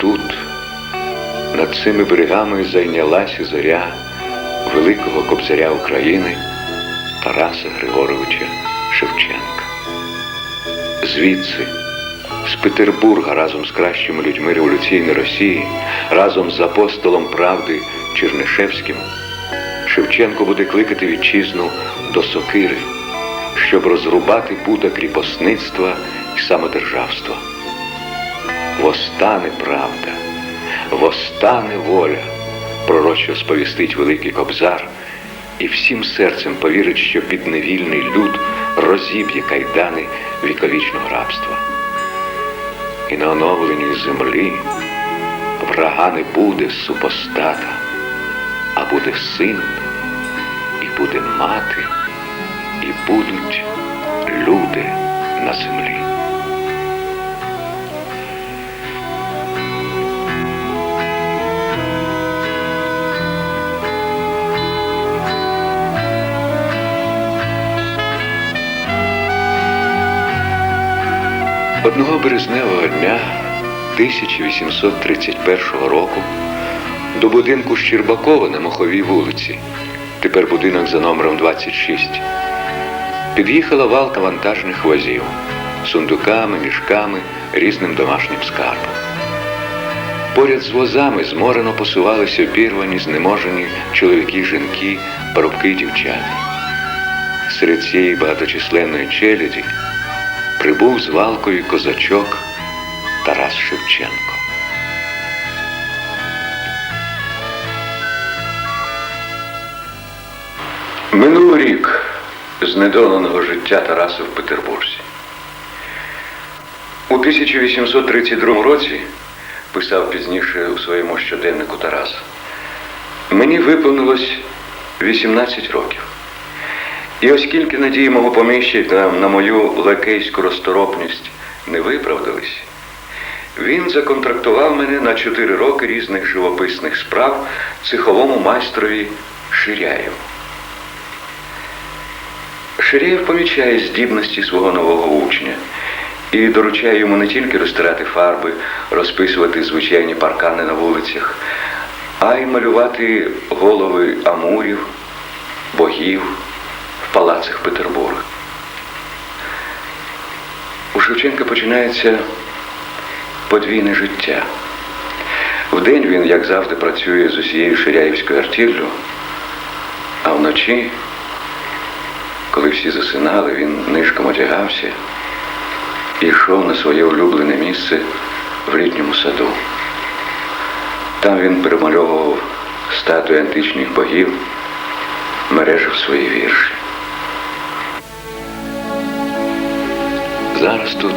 тут, над цими берегами зайнялася зоря великого кобзаря України Тараса Григоровича Шевченка. Звідси, з Петербурга разом з кращими людьми революційної Росії, разом з апостолом правди Чернишевським, Шевченко буде кликати вітчизну до сокири, щоб розрубати пута кріпосництва і самодержавства. Восстане правда, восстане воля, пророчо сповістить Великий Кобзар, і всім серцем повірить, що підневільний люд розіб'є кайдани віковічного рабства. І на оновленій землі врага не буде супостата, а буде син, і буде мати, і будуть люди на землі. Одного березневого дня 1831 року до будинку Щербакова на Моховій вулиці, тепер будинок за номером 26, під'їхала валка вантажних возів сундуками, мішками, різним домашнім скарбом. Поряд з возами зморено посувалися обірвані, знеможені чоловіки, жінки, парубки дівчата. Серед цієї багаточисленної челяді прибув з валкою козачок Тарас Шевченко. Минув рік знедоленого життя Тараса в Петербурзі. У 1832 році писав пізніше у своєму щоденнику Тарас. Мені виповнилось 18 років. І оскільки надії мого поміщика на мою лакейську розторопність не виправдались, він законтрактував мене на 4 роки різних живописних справ цеховому майстрові Ширяєву. Ширяєв помічає здібності свого нового учня і доручає йому не тільки розтирати фарби, розписувати звичайні паркани на вулицях, а й малювати голови амурів, богів палацах Петербурга. У Шевченка починається подвійне життя. Вдень він, як завжди, працює з усією Ширяївською артиллю, а вночі, коли всі засинали, він нишком одягався і йшов на своє улюблене місце в літньому саду. Там він перемальовував статуї античних богів, мережив свої вірші. Зараз тут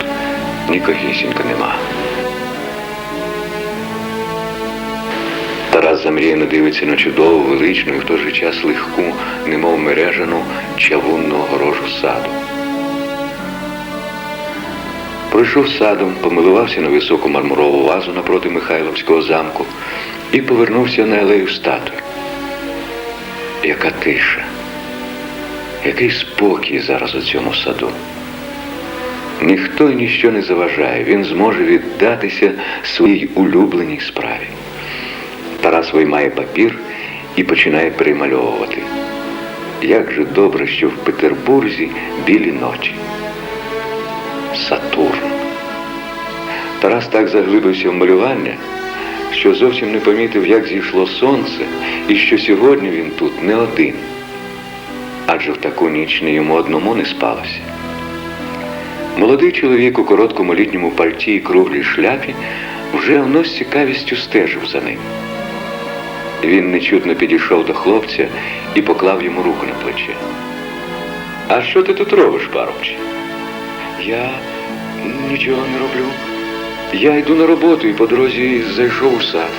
нікогісінько нема. Тарас замріяно дивиться на чудову, величну і в той же час легку, немов мережану чавунну огорожу саду. Пройшов садом, помилувався на високу мармурову вазу напроти Михайловського замку і повернувся на алею статуй. Яка тиша, який спокій зараз у цьому саду. Ніхто і ніщо не заважає, він зможе віддатися своїй улюбленій справі. Тарас виймає папір і починає перемальовувати. Як же добре, що в Петербурзі білі ночі. Сатурн. Тарас так заглибився в малювання, що зовсім не помітив, як зійшло сонце, і що сьогодні він тут не один. Адже в таку ніч не йому одному не спалося. Молодий чоловік у короткому літньому пальті і круглій шляпі вже давно з цікавістю стежив за ним. Він нечутно підійшов до хлопця і поклав йому руку на плече. А що ти тут робиш, парубче? Я нічого не роблю. Я йду на роботу і по дорозі зайшов у сад.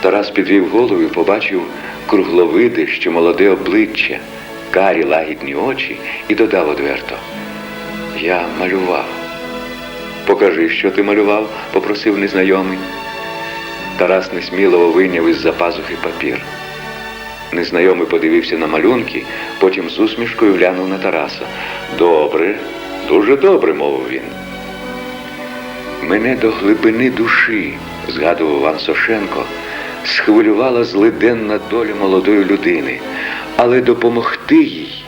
Тарас підвів голову і побачив кругловиде, що молоде обличчя, карі лагідні очі і додав одверто. Я малював. Покажи, що ти малював, попросив незнайомий. Тарас несміливо вийняв із-за пазухи папір. Незнайомий подивився на малюнки, потім з усмішкою глянув на Тараса. Добре, дуже добре, мовив він. Мене до глибини душі згадував Іван Сошенко, схвилювала злиденна доля молодої людини, але допомогти їй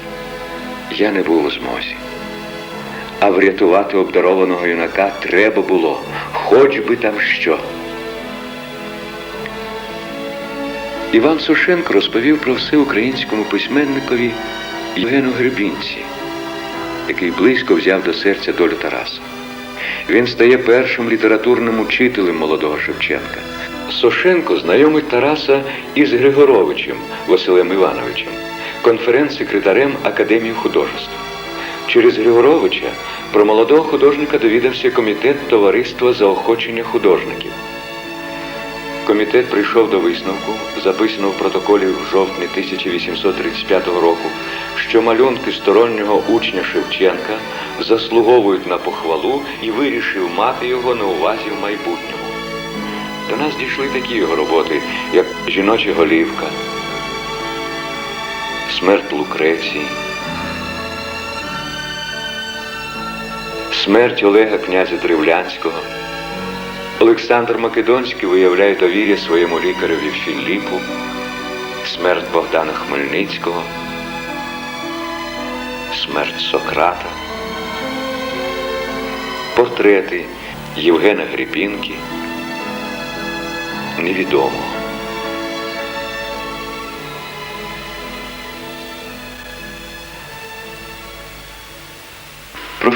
я не був у змозі. А врятувати обдарованого юнака треба було, хоч би там що. Іван Сушенко розповів про все українському письменникові Євгену Гребінці, який близько взяв до серця долю Тараса. Він стає першим літературним учителем молодого Шевченка. Сошенко знайомить Тараса із Григоровичем Василем Івановичем, конференц-секретарем Академії художеств. Через Григоровича про молодого художника довідався комітет Товариства заохочення художників. Комітет прийшов до висновку, записаного в протоколі в жовтні 1835 року, що малюнки стороннього учня Шевченка заслуговують на похвалу і вирішив мати його на увазі в майбутньому. До нас дійшли такі його роботи, як Жіноча голівка, Смерть Лукреції, Смерть Олега князя Древлянського. Олександр Македонський виявляє довір'я своєму лікареві Філіпу, смерть Богдана Хмельницького, смерть Сократа, портрети Євгена Гребінки, невідомо.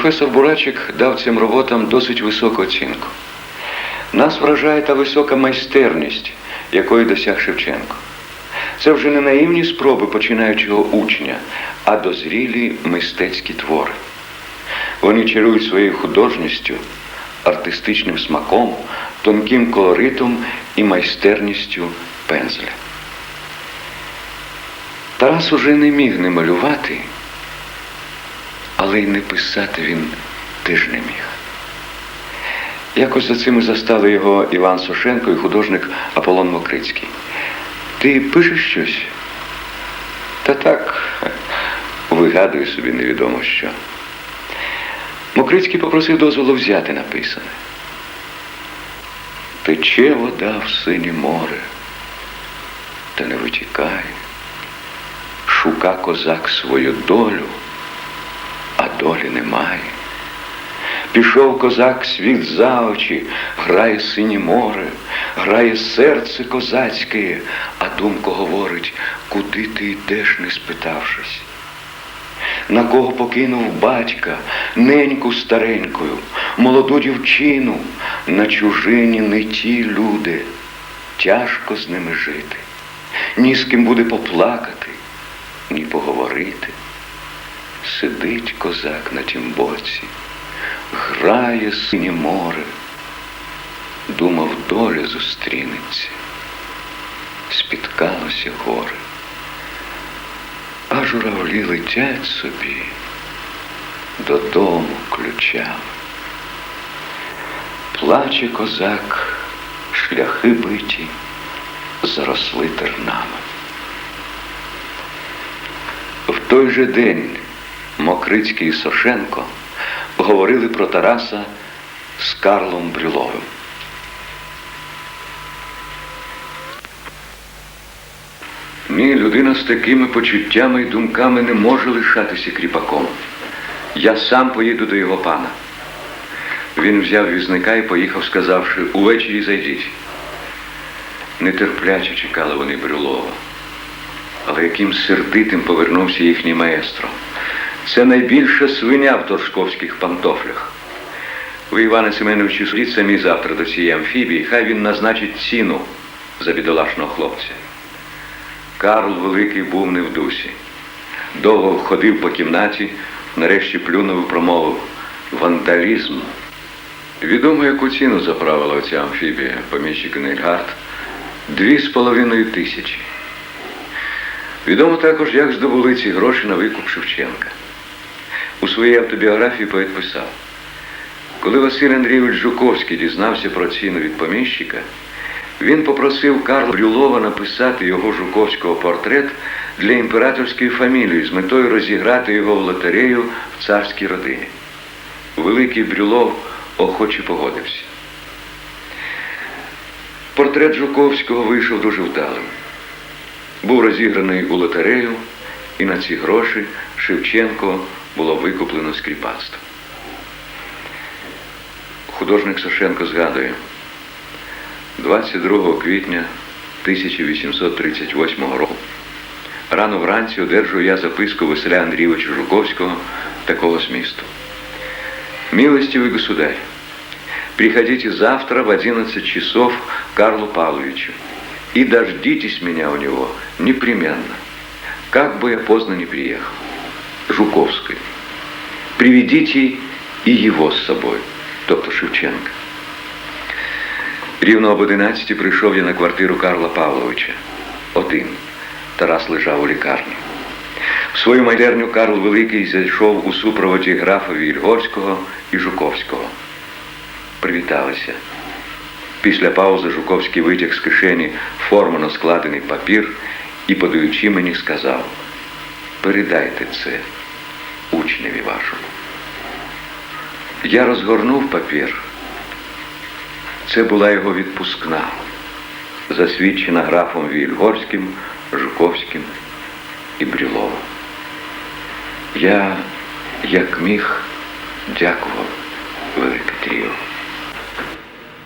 Професор Бурачик дав цим роботам досить високу оцінку. Нас вражає та висока майстерність, якої досяг Шевченко. Це вже не наївні спроби починаючого учня, а дозрілі мистецькі твори. Вони чарують своєю художністю, артистичним смаком, тонким колоритом і майстерністю пензля. Тарас уже не міг не малювати, але й не писати він теж не міг. Якось за цим і застали його Іван Сошенко і художник Аполлон Мокрицький. Ти пишеш щось? Та так, вигадую собі невідомо що. Мокрицький попросив дозволу взяти написане. Тече вода в синє море, та не витікає. Шука козак свою долю, долі немає. Пішов козак світ за очі, грає синє море, грає серце козацьке, а думка говорить, куди ти йдеш, не спитавшись. На кого покинув батька, неньку старенькою, молоду дівчину, на чужині не ті люди, тяжко з ними жити, ні з ким буде поплакати, ні поговорити. Сидить козак на тім боці грає синє море, думав, доля зустрінеться, спіткалося горе, а журавлі летять собі додому ключами. Плаче козак, шляхи биті, заросли тернами. В той же день Мокрицький і Сошенко говорили про Тараса з Карлом Брюловим. Ні, людина з такими почуттями і думками не може лишатися кріпаком. Я сам поїду до його пана. Він взяв візника і поїхав, сказавши, увечері зайдіть. Нетерпляче чекали вони Брюлова. Але яким сердитим повернувся їхній маестро. Це найбільша свиня в торжковських пантофлях. Ви, Іване Семеновичу, судіть самі завтра до цієї амфібії, хай він назначить ціну за бідолашного хлопця. Карл Великий був не в дусі. Довго ходив по кімнаті, нарешті плюнув і промовив вандалізм. Відомо, яку ціну заправила оця амфібія, поміщик Нельгард. Дві з половиною тисячі. Відомо також, як здобули ці гроші на викуп Шевченка. У своїй автобіографії поет писав, коли Василь Андрійович Жуковський дізнався про ціну від поміщика, він попросив Карла Брюлова написати його жуковського портрет для імператорської фамілії з метою розіграти його в лотерею в царській родині. Великий Брюлов охоче погодився. Портрет Жуковського вийшов дуже вдалим. Був розіграний у лотерею, і на ці гроші Шевченко було викуплено скріпацтво. Художник Сашенко згадує, 22 квітня 1838 року рано вранці одержую я записку Василя Андрійовича Жуковського такого змісту. Милостивый государь, приходите завтра в 11 часов к Карлу Павловичу и дождитесь меня у него непременно, как бы я поздно не приехал. Жуковской. Приведите и его з собою, тобто Шевченка. Рівно об 11 прийшов я на квартиру Карла Павловича. Один. Тарас лежав у лікарні. В свою майстерню Карл Великий зайшов у супроводі графа Вільгорського і Жуковського. Привіталися. Після паузи Жуковський витяг з кишені формано складений папір і, подаючи мені, сказав, передайте це учневі вашому. Я розгорнув папір. Це була його відпускна, засвідчена графом Вільгорським, Жуковським і Брюловим. Я, як міг, дякував Велике Тріо.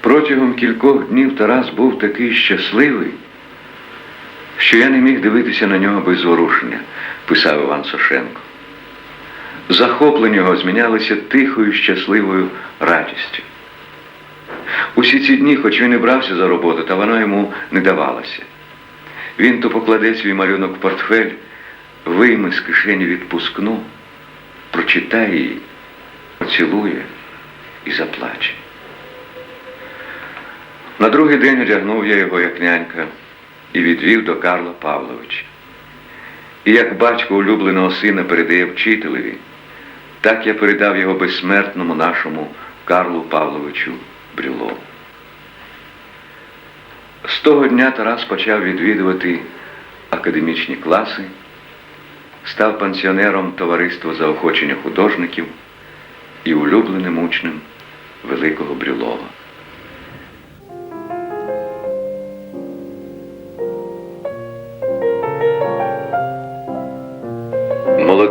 Протягом кількох днів Тарас був такий щасливий, що я не міг дивитися на нього без зворушення, писав Іван Сошенко. Захоплення його змінялися тихою, щасливою радістю. Усі ці дні, хоч він і брався за роботу, та воно йому не давалося. Він то покладе свій малюнок в портфель, вийме з кишені відпускну, прочитає її, поцілує і заплаче. На другий день одягнув я його як нянька і відвів до Карла Павловича. І як батько улюбленого сина передає вчителеві, так я передав його безсмертному нашому Карлу Павловичу Брюло. З того дня Тарас почав відвідувати академічні класи, став пансіонером товариства заохочення художників і улюбленим учнем Великого Брюлова.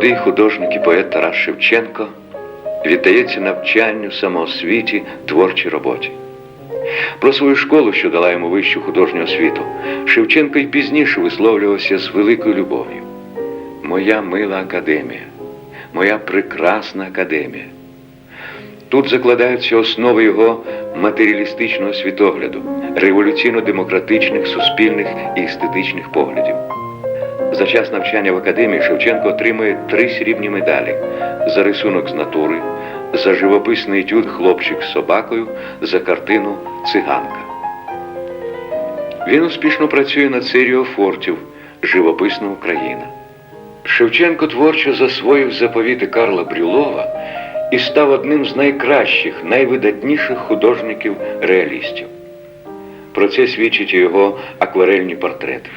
Молодий художник і поет Тарас Шевченко віддається навчанню, самоосвіті, творчій роботі. Про свою школу, що дала йому вищу художню освіту, Шевченко й пізніше висловлювався з великою любов'ю. Моя мила академія, моя прекрасна академія. Тут закладаються основи його матеріалістичного світогляду, революційно-демократичних, суспільних і естетичних поглядів. За час навчання в академії Шевченко отримує три срібні медалі за рисунок з натури, за живописний етюд хлопчик з собакою, за картину Циганка. Він успішно працює над серією фортів Живописна Україна. Шевченко творчо засвоїв заповіти Карла Брюлова і став одним з найкращих, найвидатніших художників реалістів. Про це свідчать його акварельні портрети.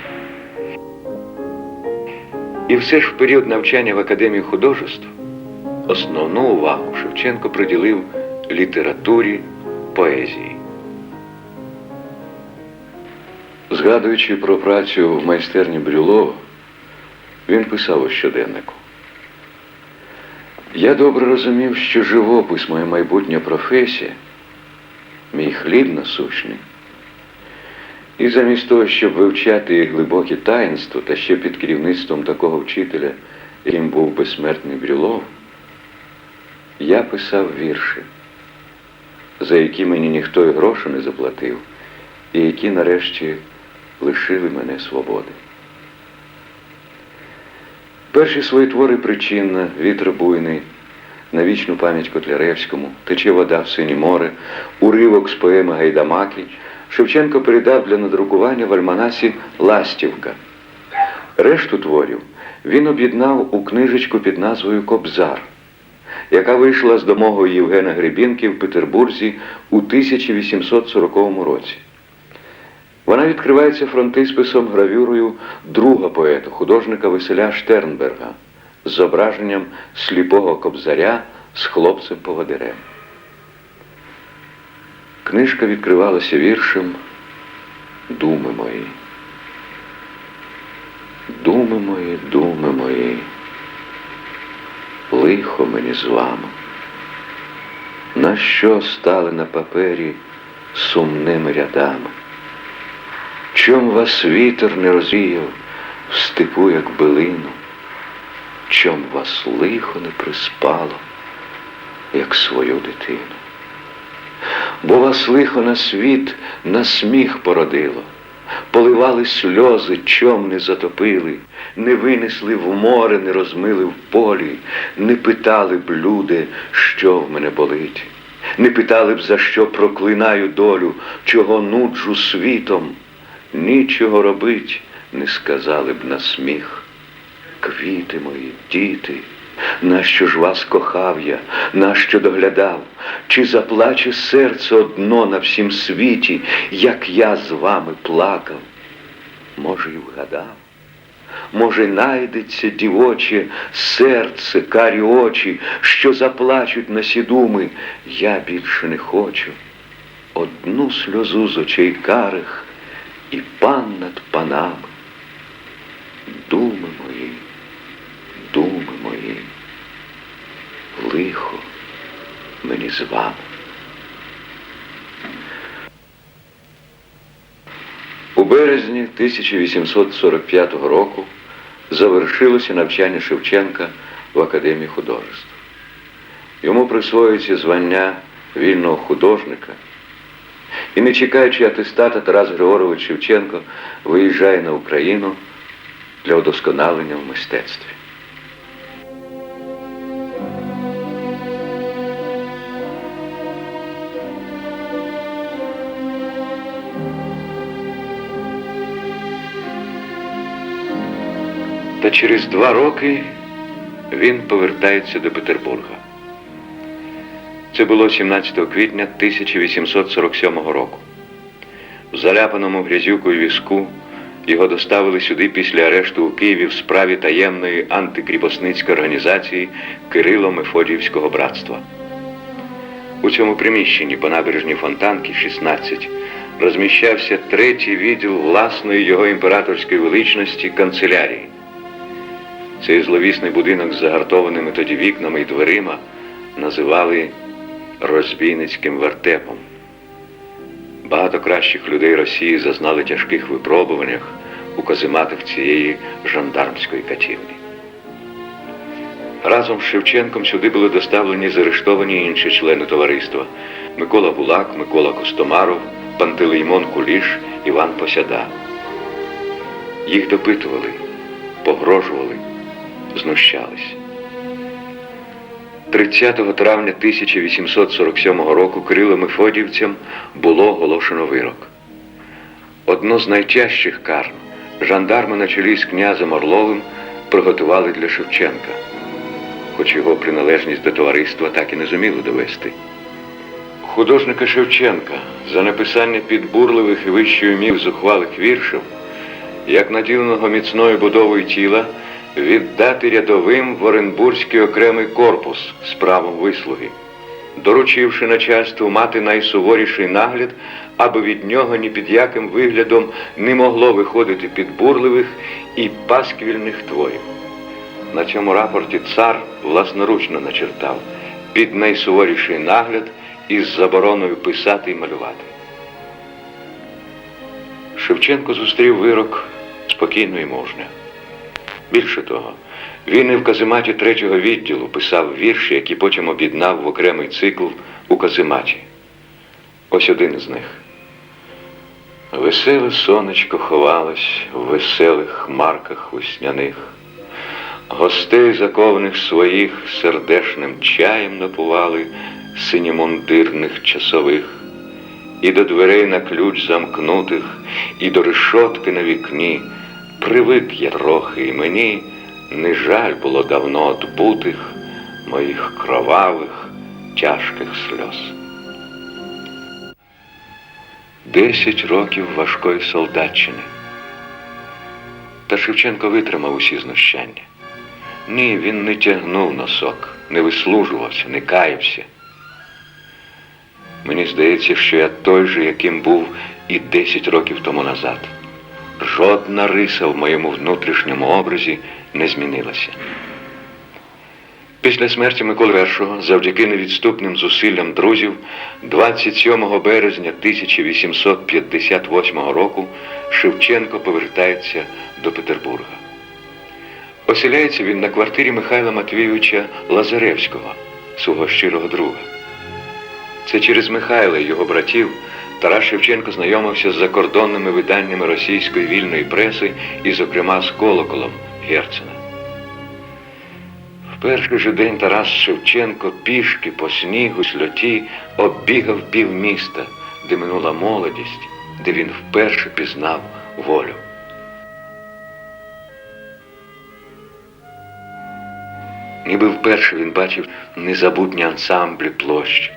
І все ж в період навчання в Академії художеств основну увагу Шевченко приділив літературі, поезії. Згадуючи про працю в майстерні Брюлова, він писав у щоденнику. Я добре розумів, що живопис моя майбутня професія, мій хліб насущний. І замість того, щоб вивчати глибокі таїнства, та ще під керівництвом такого вчителя, яким був безсмертний Брюлов, я писав вірші, за які мені ніхто і грошу не заплатив, і які нарешті лишили мене свободи. Перші свої твори причинна, вітер буйний, на вічну пам'ять Котляревському, тече вода в сині море, уривок з поеми Гайдамаки. Шевченко передав для надрукування в альманасі Ластівка. Решту творів він об'єднав у книжечку під назвою Кобзар, яка вийшла з домогою Євгена Гребінки в Петербурзі у 1840 році. Вона відкривається фронтисписом гравюрою друга поета, художника Василя Штернберга з зображенням сліпого кобзаря з хлопцем-поводирем. Книжка відкривалася віршем думи мої. Думи мої, думи мої, лихо мені з вами. На що стали на папері сумними рядами? Чом вас вітер не розвіяв в степу, як билину? Чом вас лихо не приспало, як свою дитину? Бо вас лихо на світ на сміх породило, поливали сльози, чом не затопили, не винесли в море, не розмили в полі, не питали б люди, що в мене болить, не питали б, за що проклинаю долю, чого нуджу світом, нічого робить, не сказали б на сміх. Квіти мої, діти, нащо ж вас кохав я, нащо доглядав, чи заплаче серце одно на всім світі, як я з вами плакав? Може, й вгадав, може, найдеться дівоче серце, карі очі, що заплачуть на сідуми, я більше не хочу. Одну сльозу з очей карих і пан над панами. Думи мої, думи мої, лихо мені з вами. У березні 1845 року завершилося навчання Шевченка в Академії художеств. Йому присвоюється звання вільного художника. І не чекаючи атестата, Тарас Григорович Шевченко виїжджає на Україну для удосконалення в мистецтві. Та через два роки він повертається до Петербурга. Це було 17 квітня 1847 року. В заляпаному грязюкою візку його доставили сюди після арешту у Києві в справі таємної антикріпосницької організації Кирило Мефодіївського братства. У цьому приміщенні по набережній Фонтанки 16 розміщався третій відділ власної його імператорської величності канцелярії. Цей зловісний будинок з загартованими тоді вікнами і дверима називали розбійницьким вертепом. Багато кращих людей Росії зазнали тяжких випробуваннях у казематах цієї жандармської катівні. Разом з Шевченком сюди були доставлені заарештовані інші члени товариства Микола Булак, Микола Костомаров, Пантелеймон Куліш, Іван Посяда. Їх допитували, погрожували, знущались. 30 травня 1847 року Кирилом Мефодіївцям було оголошено вирок. Одну з найтяжчих кар жандарми на чолі з князем Орловим приготували для Шевченка, хоч його приналежність до товариства так і не зуміли довести. Художника Шевченка за написання підбурливих і вищою мів зухвалих віршів, як наділеного міцною будовою тіла, віддати рядовим в Оренбурзький окремий корпус з правом вислуги, доручивши начальству мати найсуворіший нагляд, аби від нього ні під яким виглядом не могло виходити підбурливих і пасквільних творів. На цьому рапорті цар власноручно начертав під найсуворіший нагляд із забороною писати і малювати. Шевченко зустрів вирок спокійно і мужньо. Більше того, він і в казематі третього відділу писав вірші, які потім об'єднав в окремий цикл у казематі. Ось один із них. Веселе сонечко ховалось в веселих хмарках весняних, гостей закованих своїх сердешним чаєм напували синьомундирних часових, і до дверей на ключ замкнутих, і до решотки на вікні. Привик я трохи, і мені не жаль було давно отбутих моїх кровавих, тяжких сльоз. Десять років важкої солдатчини. Та Шевченко витримав усі знущання. Ні, він не тягнув носок, не вислужувався, не каявся. Мені здається, що я той же, яким був і 10 років тому назад. Жодна риса в моєму внутрішньому образі не змінилася. Після смерті Миколи І, завдяки невідступним зусиллям друзів, 27 березня 1858 року Шевченко повертається до Петербурга. Оселяється він на квартирі Михайла Матвійовича Лазаревського, свого щирого друга. Це через Михайла і його братів Тарас Шевченко знайомився з закордонними виданнями російської вільної преси і, зокрема, з колоколом Герцена. В перший же день Тарас Шевченко пішки по снігу, сльоті оббігав півміста, де минула молодість, де він вперше пізнав волю. Ніби вперше він бачив незабутні ансамблі площ,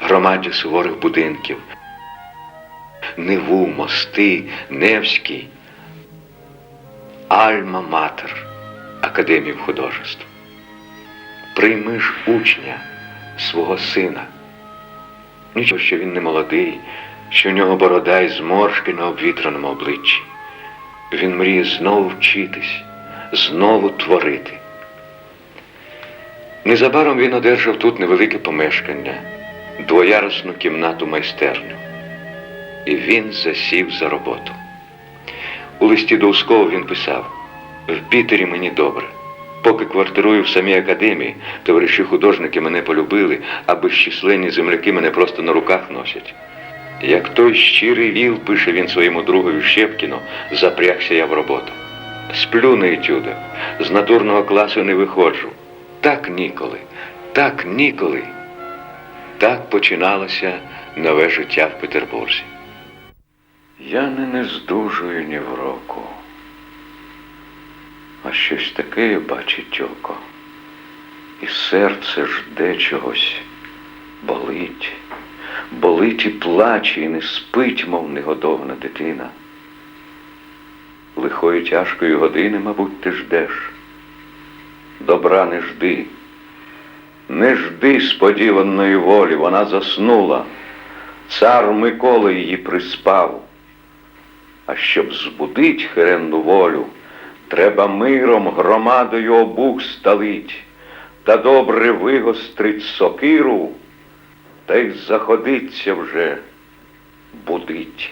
громаді суворих будинків, Неву, мости, Невський, Альма-Матер Академію художеств. Прийми ж учня, свого сина. Нічого, що він не молодий, що в нього борода і зморшки на обвітраному обличчі. Він мріє знову вчитись, знову творити. Незабаром він одержав тут невелике помешкання, двоярусну кімнату майстерню. І він засів за роботу. У листі до Ускова він писав: в Пітері мені добре. Поки квартирую в самій академії, товариші художники мене полюбили, а безчисленні земляки мене просто на руках носять. Як той щирий віл, пише він своєму другові Щепкіну, запрягся я в роботу. Сплю на етюдах, з натурного класу не виходжу. Так ніколи, так ніколи. Так починалося нове життя в Петербурзі. Я не нездужую ні в року, а щось таке бачить око, і серце жде чогось, болить, болить і плаче, і не спить, мов негодована дитина. Лихої тяжкої години, мабуть, ти ждеш. Добра не жди, не жди сподіваної волі, вона заснула. Цар Микола її приспав. А щоб збудить херенну волю, треба миром громадою обух сталить, та добре вигострить сокиру, та й заходиться вже будить.